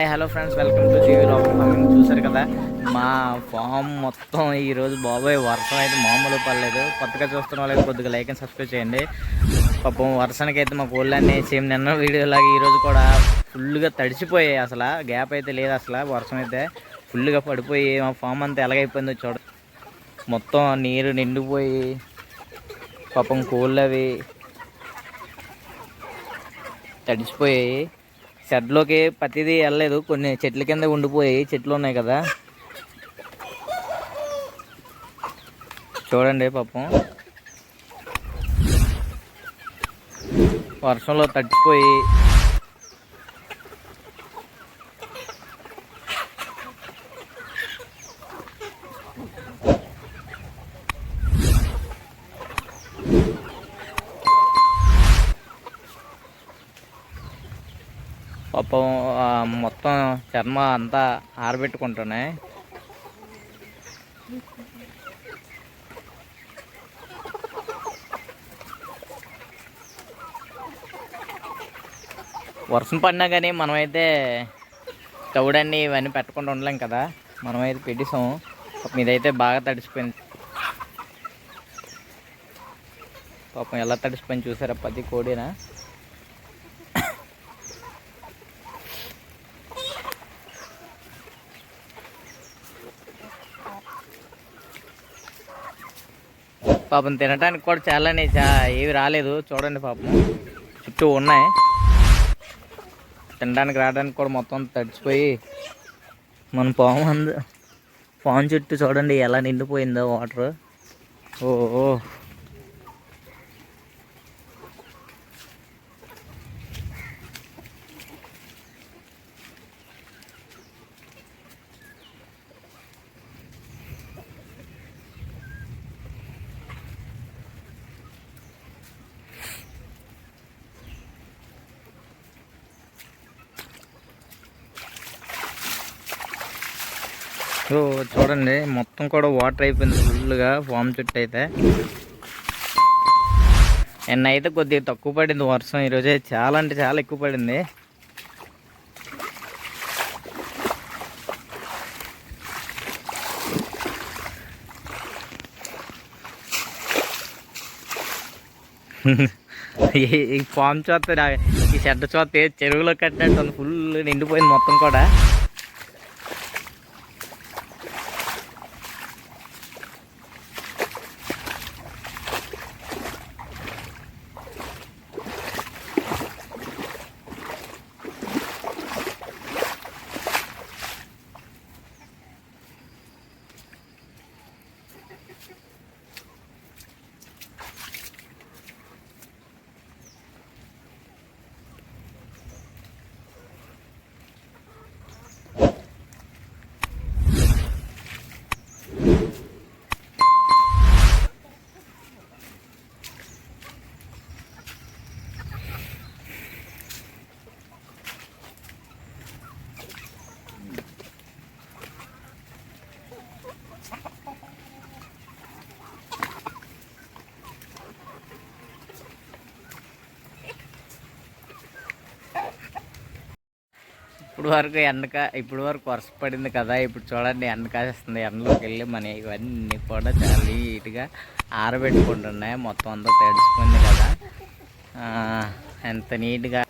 Hello friends welcome to GV లోపల farming చూసారు కదా? మా ఫామ్ మొత్తం ఈరోజు బాబాయ్ వర్షం అయితే మామూలు పర్లేదు కొత్తగా చూస్తున్న వాళ్ళకి కొద్దిగా లైక్ అండ్ సబ్స్క్రైబ్ చేయండి. పాపం వర్షానికి అయితే మా కోళ్ళన్నీ సేమ్ నిన్న వీడియోలాగా ఈరోజు కూడా ఫుల్గా తడిచిపోయాయి అసలు. గ్యాప్ అయితే లేదు అసలు వర్షం అయితే ఫుల్గా పడిపోయి మా ఫామ్ అంతా ఎలాగైపోయిందో చూడ మొత్తం నీరు నిండిపోయి పాపం కోళ్ళు అవి తడిచిపోయాయి. షెడ్లోకి ప్రతిదీ వెళ్ళలేదు. కొన్ని చెట్ల కింద ఉండిపోయాయి. చెట్లు ఉన్నాయి కదా. చూడండి పాపం. వర్షంలో తడిచిపోయి పాపం మొత్తం చర్మ అంతా ఆరబెట్టుకుంటున్నాయి. వర్షం పడినా కానీ మనమైతే తౌడన్ని ఇవన్నీ పెట్టకుండా ఉండలేం కదా. మనమైతే పెట్టేసాం. మీదైతే బాగా తడిసిపోయింది. పాపం ఎలా తడిసిపోయింది చూసారా? పది కోడినా? పాపం తినడానికి కూడా చాలానే చా ఏవి రాలేదు. చూడండి పాపం. చుట్టూ ఉన్నాయి. తినడానికి రావడానికి కూడా మొత్తం తడిచిపోయి మన పాము అందు పాము చుట్టూ చూడండి ఎలా నిండిపోయిందో వాటర్. ఓ. సో చూడండి మొత్తం కూడా వాటర్ అయిపోయింది ఫుల్గా ఫామ్ చుట్టూ అయితే. నిన్న అయితే కొద్దిగా తక్కువ పడింది వర్షం ఈరోజు చాలా అంటే చాలా ఎక్కువ పడింది. ఈ- ఫామ్ చూస్తే ఈ షెడ్ చూస్తే చెరువులో కట్టినట్టు ఫుల్ నిండిపోయింది మొత్తం కూడా. ఇప్పుడు వరకు ఎండక ఇప్పుడు వరకు వరుస పడింది కదా ఇప్పుడు చూడండి ఎండ కాసేస్తుంది. ఎండలోకి వెళ్ళి మన ఇవన్నీ కూడా చాలా నీట్గా ఆరబెట్టుకుంటున్నాయి. మొత్తం అంతా తడిసిపోయింది కదా. ఆ, ఎంత నీట్గా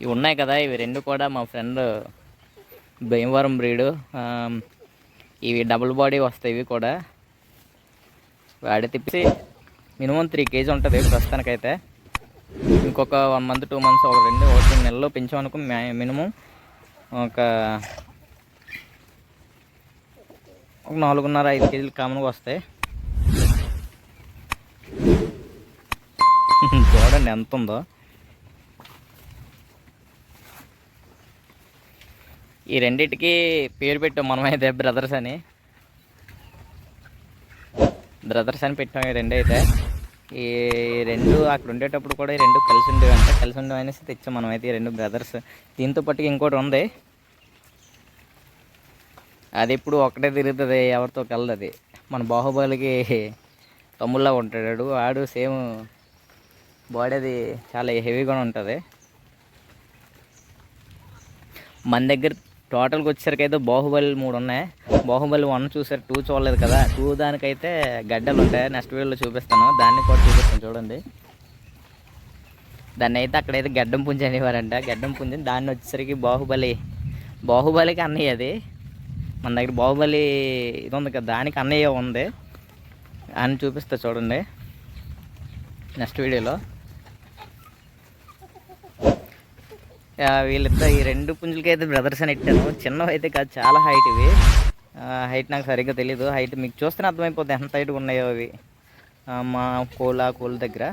ఇవి ఉన్నాయి కదా ఇవి రెండు కూడా మా ఫ్రెండ్ భీమవరం బ్రీడు ఇవి డబుల్ బాడీ వస్తాయి ఇవి కూడా. వాడి తిప్పి మినిమం త్రీ కేజీ ఉంటుంది ప్రస్తుతానికైతే. ఇంకొక వన్ మంత్ టూ మంత్స్ ఒక రెండు ఒకటి నెలలో పెంచామనుకో మినిమం ఒక ఒక నాలుగున్నర ఐదు కేజీలు కామన్గా వస్తాయి. చూడండి ఎంత ఉందో. ఈ రెండిటికి పేరు పెట్టాం మనమైతే బ్రదర్స్ అని. బ్రదర్స్ అని పెట్టాం ఈ రెండు అయితే. ఈ రెండు అక్కడ ఉండేటప్పుడు కూడా ఈ రెండు కలిసి ఉండేవంట. కలిసి ఉండేవి అనేసి తెచ్చాం మనం అయితే ఈ రెండు బ్రదర్స్ దీంతో పాటు ఇంకోటి ఉంది. అది ఎప్పుడు ఒకటే తిరుగుతుంది ఎవరితో కలదు అది మన బాహుబలికి తమ్ముళ్ళ ఉంటాడు. ఆడు సేమ్ బాడీ అది చాలా హెవీగా ఉంటుంది. మన దగ్గర టోటల్కి వచ్చేసరికి అయితే బాహుబలి మూడు ఉన్నాయి. బాహుబలి వన్ చూసారు టూ చూడలేదు కదా. టూ దానికైతే గడ్డలు ఉంటాయి. నెక్స్ట్ వీడియోలో చూపిస్తాను. దాన్ని కూడా చూపిస్తాను చూడండి. దాన్ని అయితే అక్కడైతే గడ్డం పుంజి అనేవారంట. గడ్డం పుంజి దాన్ని వచ్చేసరికి బాహుబలి బాహుబలికి అన్నయ్య అది. మన దగ్గర బాహుబలి ఇది ఉంది కదా దానికి అన్నయ్య ఉంది. అని చూపిస్తా చూడండి. నెక్స్ట్ వీడియోలో ఆ, వీళ్ళిద్దరు ఈ రెండు పుంజులకి అయితే బ్రదర్స్ అని ఇట్టాను చిన్నవి అయితే కాదు చాలా హైట్ ఇవి. హైట్ నాకు సరిగ్గా తెలియదు హైట్ మీకు చూస్తేనే అర్థమైపోతుంది ఎంత హైట్గా ఉన్నాయో అవి. మా కోలా కోళ్ళ దగ్గర.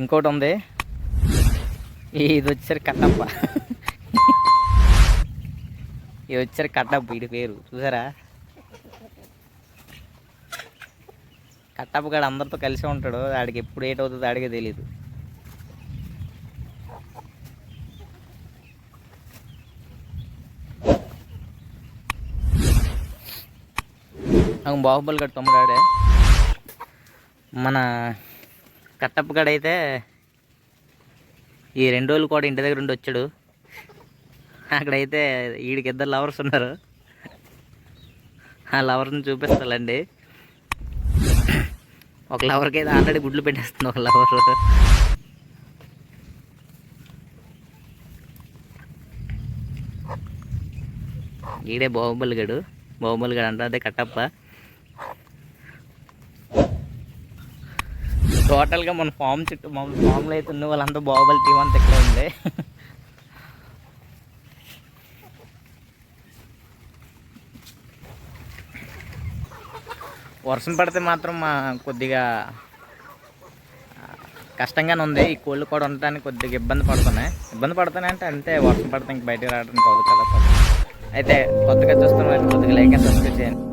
ఇంకోటి ఉంది. ఇది వచ్చారు కట్టప్ప. ఇది వచ్చారు కట్టప్ప ఇది పేరు. చూసారా? కట్టప్ప గాడు అందరితో కలిసి ఉంటాడు. ఆడికి ఎప్పుడు ఏట్ అవుతుందో ఆడికే తెలియదు నాకు బాహుబలి గడు తమ్ముడు మన కట్టప్ప అయితే ఈ రెండు రోజులు కూడా ఇంటి దగ్గర ఉండి వచ్చాడు. అక్కడైతే వీడికి ఇద్దరు లవర్స్ ఉన్నారు. ఆ లవర్ని చూపిస్తాలండి. ఒక లవర్కి అయితే ఆల్రెడీ గుడ్లు పెట్టేస్తుంది ఒక లవర్ ఈడే బాహుబలి గడు. బాహుబలి గడు అంటే అదే కట్టప్ప. టోటల్గా మన ఫామ్ చుట్టూ మన ఫామ్లో అయితే ఉన్న వాళ్ళంతా బాహుబలి టీం అంతా ఇక్కడ ఉంది. వర్షం పడితే మాత్రం మా కొద్దిగా కష్టంగానే ఉంది. ఈ కోళ్ళు కూడా ఉండటానికి కొద్దిగా ఇబ్బంది పడుతున్నాయి. ఇబ్బంది పడుతున్నాయి అంటే అంతే వర్షం పడితే ఇంక బయటకు రావడానికి అవ్వదు కదా. అయితే కొత్తగా చూస్తున్న కొద్దిగా లైక్ సబ్స్క్రైబ్ చేయండి.